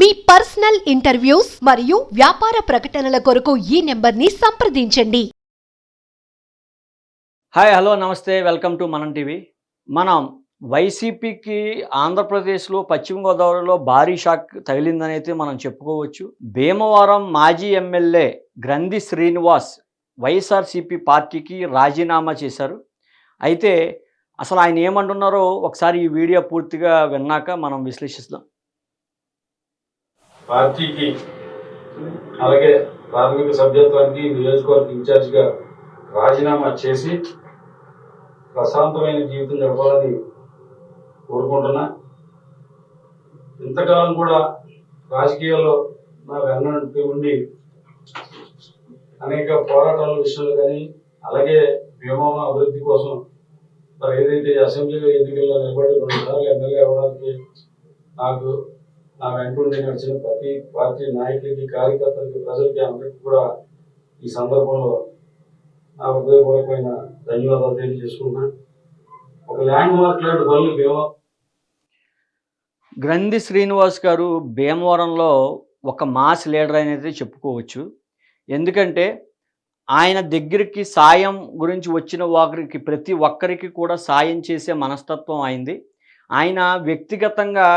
మీ personal interviews మరియు వ్యాపార ప్రకటనల కొరకు ఈ నెంబర్ని సంప్రదించండి. Hi hello namaste welcome to Manam TV. మనం వైసీపీకి ఆంధ్రప్రదేశ్లో పశ్చిమ గోదావరిలో భారీ షాక్ తగిలిందని అయితే మనం చెప్పుకోవచ్చు. భీమవరం మాజీ ఎమ్మెల్యే గ్రంథి శ్రీనివాస్ వైఎస్ఆర్సీపీ పార్టీకి రాజీనామా చేశారు. అయితే అసలు ఆయన ఏమంటున్నారో ఒకసారి ఈ వీడియో పూర్తిగా విన్నాక మనం విశ్లేషిస్తాం. పార్టీకి అలాగే ప్రాథమిక సభ్యత్వానికి నియోజకవర్గ ఇన్ఛార్జిగా రాజీనామా చేసి ప్రశాంతమైన జీవితం గడపాలని కోరుకుంటున్నా. ఇంతకాలం కూడా రాజకీయాల్లో నా వెన్నంటి ఉండి అనేక పోరాటాల విషయంలో కానీ అలాగే భీమవరం అభివృద్ధి కోసం మరి ఏదైతే అసెంబ్లీ ఎన్నికల్లో నిలబడి రెండు సార్లు ఎమ్మెల్యే అవ్వడానికి నాకు నా వెంటుండి నడిచిన ప్రతి పార్టీ నాయకులకి కార్యకర్తలకి ప్రజలకి అందరికీ కూడా ఈ సందర్భంలో నా హృదయపూర్వకమైన ధన్యవాదాలు తెలియజేసుకున్నా ఒక ల్యాండ్ మార్క్ లాంటి పనులు భీమా గ్రంథి శ్రీనివాస్ గారు భీమవరంలో ఒక మాస్ లీడర్ అనేది చెప్పుకోవచ్చు. ఎందుకంటే ఆయన దగ్గరికి సాయం గురించి వచ్చిన వారికి ప్రతి ఒక్కరికి కూడా సాయం చేసే మనస్తత్వం అయింది ఆయన వ్యక్తిగతంగా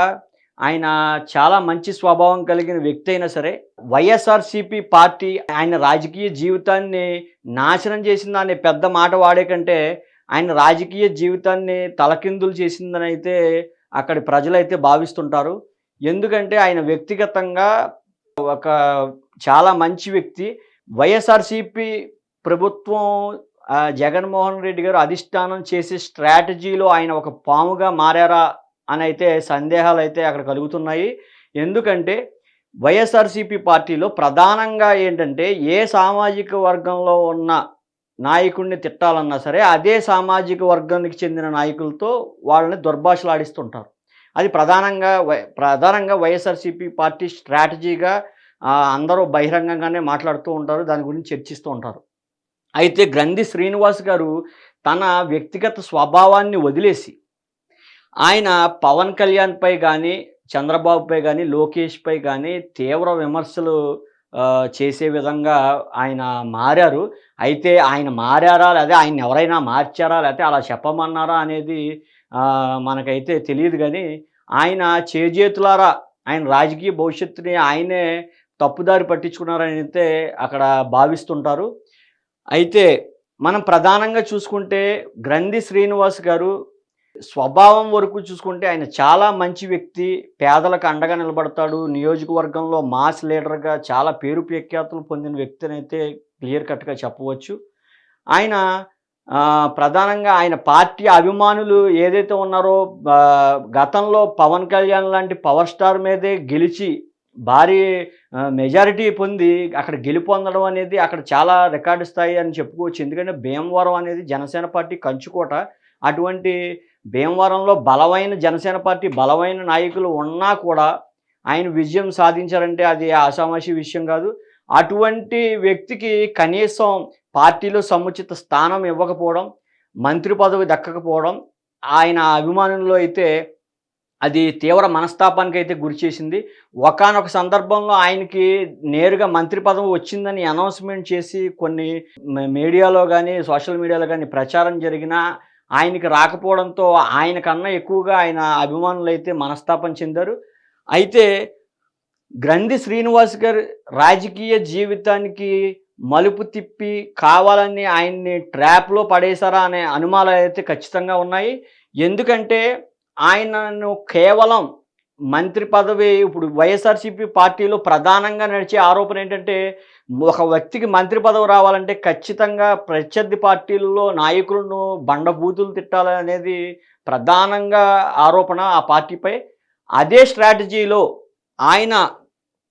ఆయన చాలా మంచి స్వభావం కలిగిన వ్యక్తి అయినా సరే వైఎస్ఆర్సిపి పార్టీ ఆయన రాజకీయ జీవితాన్ని నాశనం చేసిందనే పెద్ద మాట వాడే కంటే ఆయన రాజకీయ జీవితాన్ని తలకిందులు చేసిందని అయితే అక్కడి ప్రజలైతే భావిస్తుంటారు. ఎందుకంటే ఆయన వ్యక్తిగతంగా ఒక చాలా మంచి వ్యక్తి. వైఎస్ఆర్సిపి ప్రభుత్వం జగన్మోహన్ రెడ్డి గారు అధిష్టానం చేసే స్ట్రాటజీలో ఆయన ఒక పాముగా మారారా అని అయితే సందేహాలు అయితే అక్కడ కలుగుతున్నాయి. ఎందుకంటే వైఎస్ఆర్సిపి పార్టీలో ప్రధానంగా ఏంటంటే ఏ సామాజిక వర్గంలో ఉన్న నాయకుడిని తిట్టాలన్నా సరే అదే సామాజిక వర్గానికి చెందిన నాయకులతో వాళ్ళని దుర్భాషలాడిస్తుంటారు. అది ప్రధానంగా వై ప్రధానంగా వైఎస్ఆర్సీపీ పార్టీ స్ట్రాటజీగా అందరూ బహిరంగంగానే మాట్లాడుతూ ఉంటారు దాని గురించి చర్చిస్తూ ఉంటారు. అయితే గ్రంథి శ్రీనివాస్ గారు తన వ్యక్తిగత స్వభావాన్ని వదిలేసి ఆయన పవన్ కళ్యాణ్పై కానీ చంద్రబాబుపై కానీ లోకేష్పై కానీ తీవ్ర విమర్శలు చేసే విధంగా ఆయన మారారు. అయితే ఆయన మారారా లేదా ఆయన ఎవరైనా మార్చారా లేకపోతే అలా చెప్పమన్నారా అనేది మనకైతే తెలియదు కానీ ఆయన చేజేతులారా ఆయన రాజకీయ భవిష్యత్తుని ఆయనే తప్పుదారి పట్టించుకున్నారని అయితే అక్కడ భావిస్తుంటారు. అయితే మనం ప్రధానంగా చూసుకుంటే గ్రంథి శ్రీనివాస్ గారు స్వభావం వరకు చూసుకుంటే ఆయన చాలా మంచి వ్యక్తి పేదలకు అండగా నిలబడతాడు. నియోజకవర్గంలో మాస్ లీడర్గా చాలా పేరు ప్రఖ్యాతులు పొందిన వ్యక్తిని అయితే క్లియర్ కట్గా చెప్పవచ్చు. ఆయన ప్రధానంగా ఆయన పార్టీ అభిమానులు ఏదైతే ఉన్నారో గతంలో పవన్ కళ్యాణ్ లాంటి పవర్ స్టార్ మీదే గెలిచి భారీ మెజారిటీ పొంది అక్కడ గెలుపొందడం అనేది అక్కడ చాలా రికార్డు స్థాయి అని చెప్పుకోవచ్చు. ఎందుకంటే భీమవరం అనేది జనసేన పార్టీ కంచుకోట. అటువంటి భీమవరంలో బలమైన జనసేన పార్టీ బలమైన నాయకులు ఉన్నా కూడా ఆయన విజయం సాధించారంటే అది ఆషామాషి విషయం కాదు. అటువంటి వ్యక్తికి కనీసం పార్టీలో సముచిత స్థానం ఇవ్వకపోవడం మంత్రి పదవి దక్కకపోవడం ఆయన అభిమానుల్లో అయితే అది తీవ్ర మనస్తాపానికి అయితే గురి చేసింది. ఒకానొక సందర్భంలో ఆయనకి నేరుగా మంత్రి పదవి వచ్చిందని అనౌన్స్మెంట్ చేసి కొన్ని మీడియాలో కానీ సోషల్ మీడియాలో కానీ ప్రచారం జరిగినా ఆయనకి రాకపోవడంతో ఆయన కన్నా ఎక్కువగా ఆయన అభిమానులు అయితే మనస్తాపం చెందారు. అయితే గ్రంథి శ్రీనివాస్ గారు రాజకీయ జీవితానికి మలుపు తిప్పి కావాలని ఆయన్ని ట్రాప్లో పడేశారా అనే అనుమానాలు అయితే ఖచ్చితంగా ఉన్నాయి. ఎందుకంటే ఆయనను కేవలం మంత్రి పదవి ఇప్పుడు వైఎస్ఆర్సీపీ పార్టీలో ప్రధానంగా నడిచే ఆరోపణ ఏంటంటే ఒక వ్యక్తికి మంత్రి పదవి రావాలంటే ఖచ్చితంగా ప్రత్యర్థి పార్టీల్లో నాయకులను బండబూతులు తిట్టాలనేది ప్రధానంగా ఆరోపణ ఆ పార్టీపై. అదే స్ట్రాటజీలో ఆయన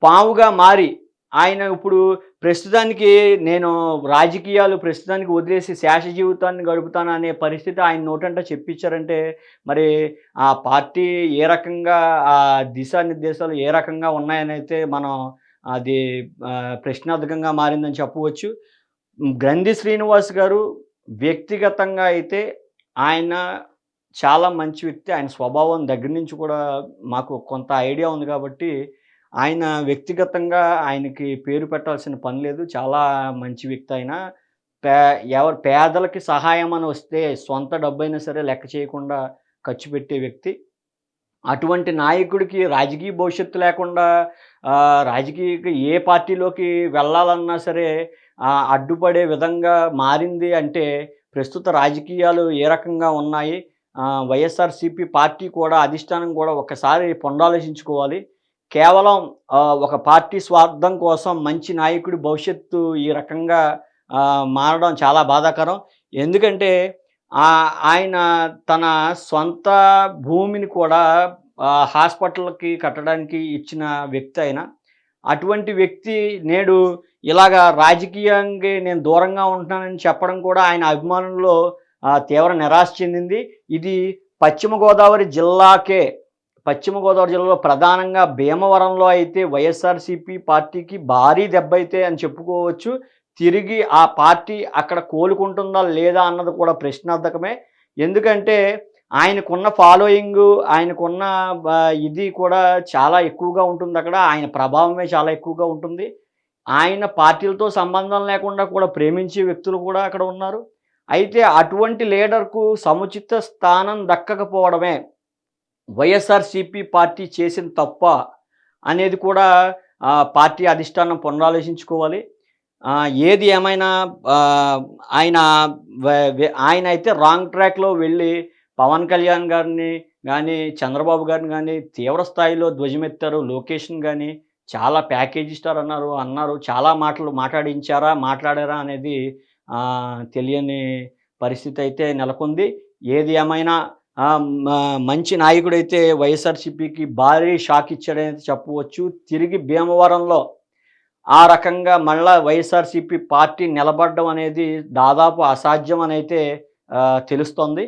పావుగా మారి ఆయన ఇప్పుడు ప్రస్తుతానికి నేను రాజకీయాలు ప్రస్తుతానికి వదిలేసి శేష జీవితాన్ని గడుపుతాను అనే పరిస్థితి ఆయన నోటంట చెప్పించారంటే మరి ఆ పార్టీ ఏ రకంగా ఆ దిశానిర్దేశాలు ఏ రకంగా ఉన్నాయని అయితే మనం అది ప్రశ్నార్థకంగా మారిందని చెప్పవచ్చు. గ్రంథి శ్రీనివాస్ గారు వ్యక్తిగతంగా అయితే ఆయన చాలా మంచి వ్యక్తి. ఆయన స్వభావం దగ్గర నుంచి కూడా మాకు కొంత ఐడియా ఉంది కాబట్టి ఆయన వ్యక్తిగతంగా ఆయనకి పేరు పెట్టాల్సిన పని లేదు. చాలా మంచి వ్యక్తి ఆయన. పే ఎవరు పేదలకి సహాయం అని వస్తే సొంత డబ్బైనా సరే లెక్క చేయకుండా ఖర్చు పెట్టే వ్యక్తి. అటువంటి నాయకుడికి రాజకీయ భవిష్యత్తు లేకుండా రాజకీయ ఏ పార్టీలోకి వెళ్ళాలన్నా సరే అడ్డుపడే విధంగా మారింది అంటే ప్రస్తుత రాజకీయాలు ఏ రకంగా ఉన్నాయి? వైఎస్ఆర్సీపీ పార్టీ కూడా అధిష్టానం కూడా ఒకసారి పొందాలోచించుకోవాలి. కేవలం ఒక పార్టీ స్వార్థం కోసం మంచి నాయకుడి భవిష్యత్తు ఈ రకంగా మారడం చాలా బాధాకరం. ఎందుకంటే ఆయన తన సొంత భూమిని కూడా హాస్పిటల్కి కట్టడానికి ఇచ్చిన వ్యక్తి ఆయన. అటువంటి వ్యక్తి నేడు ఇలాగా రాజకీయంగా నేను దూరంగా ఉంటున్నానని చెప్పడం కూడా ఆయన అభిమానుల్లో తీవ్ర నిరాశ చెందింది. ఇది పశ్చిమ గోదావరి జిల్లాకే పశ్చిమ గోదావరి జిల్లాలో ప్రధానంగా భీమవరంలో అయితే వైఎస్ఆర్సీపీ పార్టీకి భారీ దెబ్బ అయితే అని చెప్పుకోవచ్చు. తిరిగి ఆ పార్టీ అక్కడ కోలుకుంటుందా లేదా అన్నది కూడా ప్రశ్నార్థకమే. ఎందుకంటే ఆయనకున్న ఫాలోయింగ్ ఆయనకున్న ఇది కూడా చాలా ఎక్కువగా ఉంటుంది అక్కడ. ఆయన ప్రభావమే చాలా ఎక్కువగా ఉంటుంది. ఆయన పార్టీలతో సంబంధం లేకుండా కూడా ప్రేమించే వ్యక్తులు కూడా అక్కడ ఉన్నారు. అయితే అటువంటి లీడర్కు సముచిత స్థానం దక్కకపోవడమే వైఎస్ఆర్సిపి పార్టీ చేసిన తప్ప అనేది కూడా పార్టీ అధిష్టానం పునరాలోచించుకోవాలి. ఏది ఏమైనా ఆయన ఆయన అయితే రాంగ్ ట్రాక్లో వెళ్ళి పవన్ కళ్యాణ్ గారిని కానీ చంద్రబాబు గారిని కానీ తీవ్ర స్థాయిలో ధ్వజమెత్తారు. లోకేష్ని కానీ చాలా ప్యాకేజ్ ఇస్తారు అన్నారు అన్నారు. చాలా మాటలు మాట్లాడించారా మాట్లాడారా అనేది తెలియని పరిస్థితి అయితే నెలకొంది. ఏది ఏమైనా మంచి నాయకుడైతే వైఎస్ఆర్సీపీకి భారీ షాక్ ఇచ్చాడని చెప్పవచ్చు. తిరిగి భీమవరంలో ఆ రకంగా మళ్ళా వైఎస్ఆర్సీపీ పార్టీ నిలబడడం అనేది దాదాపు అసాధ్యం అనైతే తెలుస్తుంది తెలుస్తోంది.